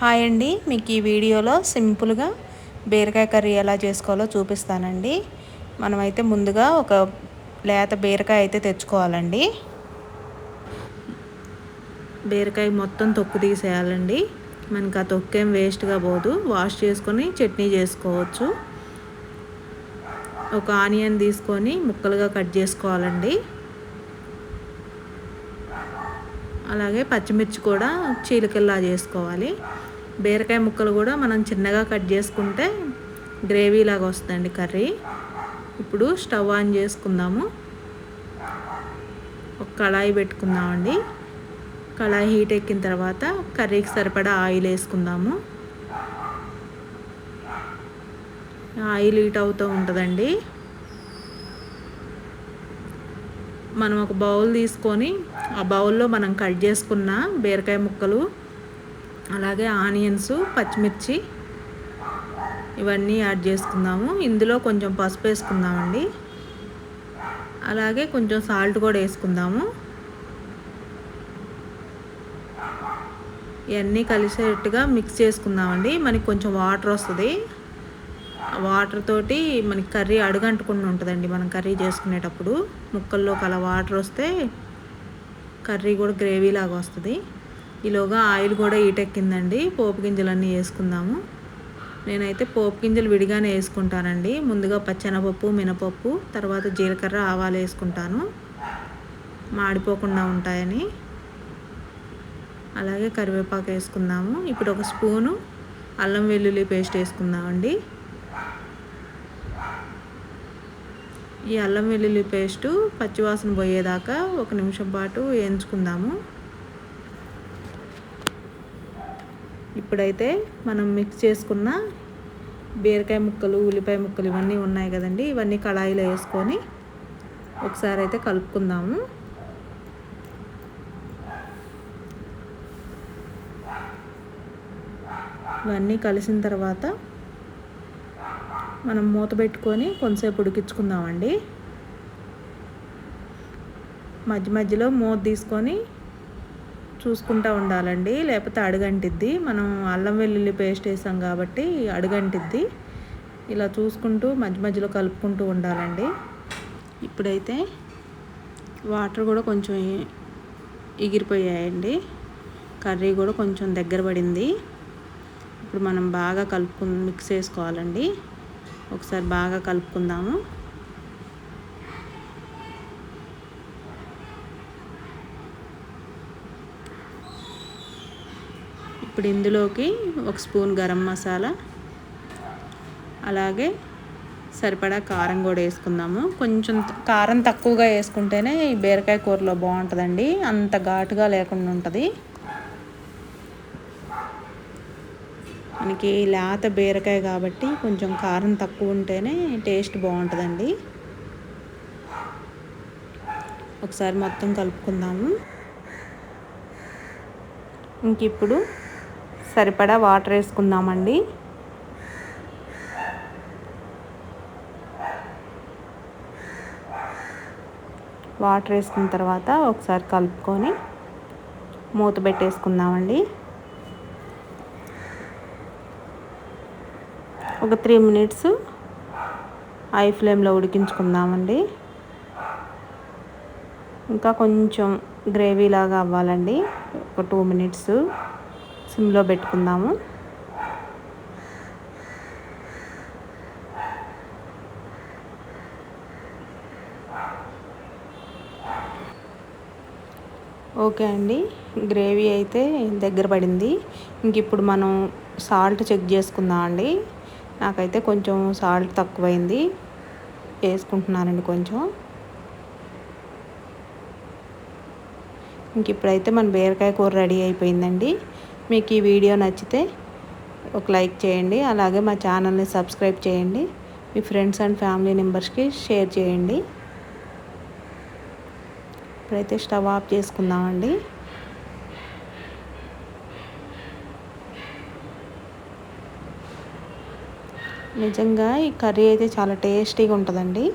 Hi అండి. మీకు ఈ వీడియోలో సింపుల్గా బీరకాయ కర్రీ ఎలా చేసుకోవాలో చూపిస్తానండి. మనమైతే ముందుగా ఒక లేత బీరకాయ అయితే తెచ్చుకోవాలండి. బీరకాయ మొత్తం తొక్కు తీసేయాలండి. మనకు ఆ తొక్కేం వేస్ట్గా పోదు. వాష్ చేసుకొని చట్నీ చేసుకోవచ్చు. ఒక ఆనియన్ తీసుకొని ముక్కలుగా కట్ చేసుకోవాలండి. అలాగే పచ్చిమిర్చి కూడా చీలికల్లా చేసుకోవాలి. బీరకాయ ముక్కలు కూడా మనం చిన్నగా కట్ చేసుకుంటే గ్రేవీ లాగా వస్తుందండి కర్రీ. ఇప్పుడు స్టవ్ ఆన్ చేసుకుందాము. ఒక కళాయి పెట్టుకుందామండి. కళాయి హీట్ ఎక్కిన తర్వాత కర్రీకి సరిపడా ఆయిల్ వేసుకుందాము. ఆయిల్ హీట్ అవుతూ ఉంటుందండి. మనం ఒక బౌల్ తీసుకొని ఆ బౌల్లో మనం కట్ చేసుకున్న బీరకాయ ముక్కలు అలాగే ఆనియన్స్ పచ్చిమిర్చి ఇవన్నీ యాడ్ చేసుకుందాము. ఇందులో కొంచెం పసుపు వేసుకుందామండి. అలాగే కొంచెం సాల్ట్ కూడా వేసుకుందాము. ఇవన్నీ కలిసేట్టుగా మిక్స్ చేసుకుందామండి. మనకి కొంచెం వాటర్ వస్తుంది. వాటర్ తోటి మనకి కర్రీ అడుగంటకుండా ఉంటుందండి మనం కర్రీ చేసుకునేటప్పుడు. ముక్కల్లోకి అలా వాటర్ వస్తే కర్రీ కూడా గ్రేవీ లాగా వస్తుంది. ఈలోగా ఆయిల్ కూడా ఈటెక్కిందండి పోపు గింజలన్నీ వేసుకుందాము. నేనైతే పోపు గింజలు విడిగానే వేసుకుంటానండి. ముందుగా పచ్చెనపప్పు మినపప్పు తర్వాత జీలకర్ర ఆవాలు వేసుకుంటాను. మాడిపోకుండా ఉంటాయని. అలాగే కరివేపాకు వేసుకుందాము. ఇప్పుడు ఒక స్పూను అల్లం వెల్లుల్లి పేస్ట్ వేసుకుందామండి. ఈ అల్లం వెల్లుల్లి పేస్టు పచ్చివాసన పోయేదాకా ఒక నిమిషం పాటు వేయించుకుందాము. ఇప్పుడైతే మనం మిక్స్ చేసుకున్న బీరకాయ ముక్కలు ఉల్లిపాయ ముక్కలు ఇవన్నీ ఉన్నాయి కదండి. ఇవన్నీ కళాయిలో వేసుకొని ఒకసారి అయితే కలుపుకుందాము. ఇవన్నీ కలిసిన తర్వాత మనం మూత పెట్టుకొని కొంతసేపు ఉడికించుకుందామండి. మధ్య మధ్యలో మూత తీసుకొని చూసుకుంటూ ఉండాలండి. లేకపోతే అడుగంటిద్ది. మనం అల్లం వెల్లుల్లి పేస్ట్ వేసాం కాబట్టి అడుగంటిద్ది. ఇలా చూసుకుంటూ మధ్య మధ్యలో కలుపుకుంటూ ఉండాలండి. ఇప్పుడైతే వాటర్ కూడా కొంచెం ఎగిరిపోయాయండి కర్రీ కూడా కొంచెం దగ్గర పడింది. ఇప్పుడు మనం బాగా కలుపుకు మిక్స్ చేసుకోవాలండి. ఒకసారి బాగా కలుపుకుందాము. ఇప్పుడు ఇందులోకి ఒక స్పూన్ గరం మసాలా అలాగే సరిపడా కారం కూడా వేసుకుందాము. కొంచెం కారం తక్కువగా వేసుకుంటేనే ఈ బీరకాయ కూరలో బాగుంటుందండి. అంత ఘాటుగా లేకుండా ఉంటుంది. మనకి లేత బీరకాయ కాబట్టి కొంచెం కారం తక్కువ ఉంటేనే టేస్ట్ బాగుంటుందండి. ఒకసారి మొత్తం కలుపుకుందాము. ఇంక ఇప్పుడు సరిపడా వాటర్ వేసుకుందామండి. వాటర్ వేసుకున్న తర్వాత ఒకసారి కలుపుకొని మూత పెట్టేసుకుందామండి. ఒక త్రీ మినిట్స్ హై ఫ్లేమ్లో ఉడికించుకుందామండి. ఇంకా కొంచెం గ్రేవీ లాగా అవ్వాలండి. ఒక టూ మినిట్స్ సిమ్లో పెట్టుకుందాము. ఓకే అండి గ్రేవీ అయితే దగ్గర పడింది. ఇంక ఇప్పుడు మనం సాల్ట్ చెక్ చేసుకుందాం అండి. నాకైతే కొంచెం సాల్ట్ తక్కువైంది. వేసుకుంటున్నానండి కొంచెం. ఇంక ఇప్పుడైతే మన బీరకాయ కూర రెడీ అయిపోయిందండి. మీకు ఈ వీడియో నచ్చితే ఒక లైక్ చేయండి. అలాగే మా ఛానల్ని సబ్స్క్రైబ్ చేయండి. మీ ఫ్రెండ్స్ అండ్ ఫ్యామిలీ మెంబర్స్కి షేర్ చేయండి. ఇప్పుడైతే స్టవ్ ఆఫ్ చేసుకుందామండి. నిజంగా ఈ కర్రీ అయితే చాలా టేస్టీగా ఉంటుందండి.